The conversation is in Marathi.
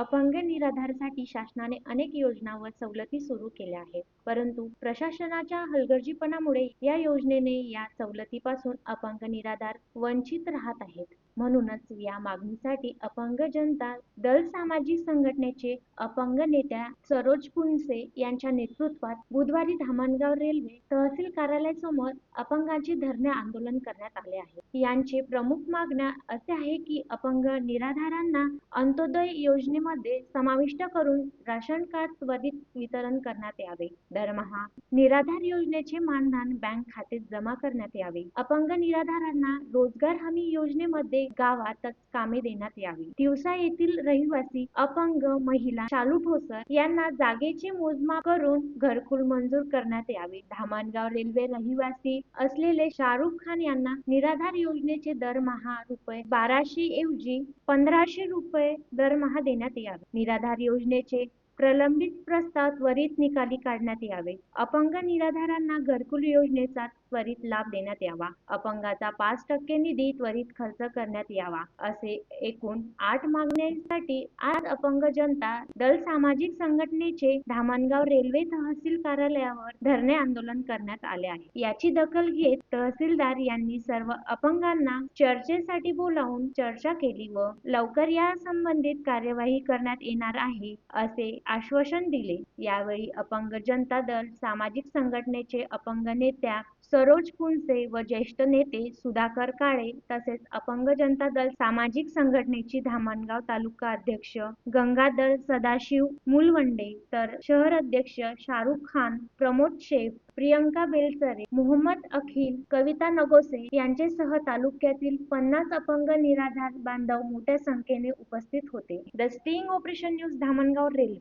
अपंग निराधारसाठी शासनाने अनेक योजना व सवलती सुरू केल्या आहेत. परंतु प्रशासनाच्या हलगर्जीपणामुळे या योजनेने या सवलतीपासून अपंग निराधार वंचित राहत आहेत. म्हणूनच या मागणीसाठी अपंग जनता दल सामाजिक संघटनेचे अपंग नेत्या सरोज पुंसे यांच्या नेतृत्वात बुधवारी धामणगाव रेल्वे तहसील कार्यालयासमोर अपंगांचे धरणे आंदोलन करण्यात आले आहे. यांचे प्रमुख मागण्या असे आहे की अपंग निराधारांना अंत्योदय योजनेमध्ये समाविष्ट करून राशन कार्ड त्वरित वितरण करण्यात यावे. दरमहा निराधार योजनेचे मानधन बँक खात्यात जमा करण्यात यावे. अपंग निराधारांना रोजगार हमी योजनेमध्ये गावातच कामे देण्यात यावी. दिवसा येथील रहिवासी अपंग महिला शालू ठोसर यांना जागेचे मोजमाप करून घरकुल मंजूर करण्यात यावे. धामणगाव रेल्वे रहिवासी असलेले शाहरुख खान यांना निराधार योजनेचे दरमहा रुपये बाराशे ऐवजी पंधराशे रुपये दरमहा देण्यात यावे. निराधार योजनेचे प्रलंबित प्रस्ताव त्वरित निकाली काढण्यात यावे. अपंग निराधारांना घरकुल योजनेचा त्वरित लाभ देण्यात यावा. अपंगाचा पाच टक्के निधी त्वरित खर्च करण्यात यावा असे एकूण आठ मागण्यांसाठी आज अपंग जनता दल सामाजिक संघटनेचे धामणगाव रेल्वे तहसील कार्यालयावर धरणे आंदोलन करण्यात आले आहे. याची दखल घेत तहसीलदार यांनी सर्व अपंगांना चर्चेसाठी बोलावून चर्चा केली व लवकर या संबंधित कार्यवाही करण्यात येणार आहे असे आश्वासन दिले. यावेळी अपंग जनता दल सामाजिक संघटनेचे अपंग नेत्या सरोज पुनसे व ज्येष्ठ नेते सुधाकर काळे तसेच अपंग जनता दल सामाजिक संघटनेची धामणगाव तालुका अध्यक्ष गंगाधर सदाशिव मुलवंडे तर शहर अध्यक्ष शाहरुख खान प्रमोद शेख प्रियंका बेलसरे मोहम्मद अखिल कविता नगोसे यांच्यासह तालुक्यातील पन्नास अपंग निराधार बांधव मोठ्या संख्येने उपस्थित होते. The sting operation news Dhamangaon railway.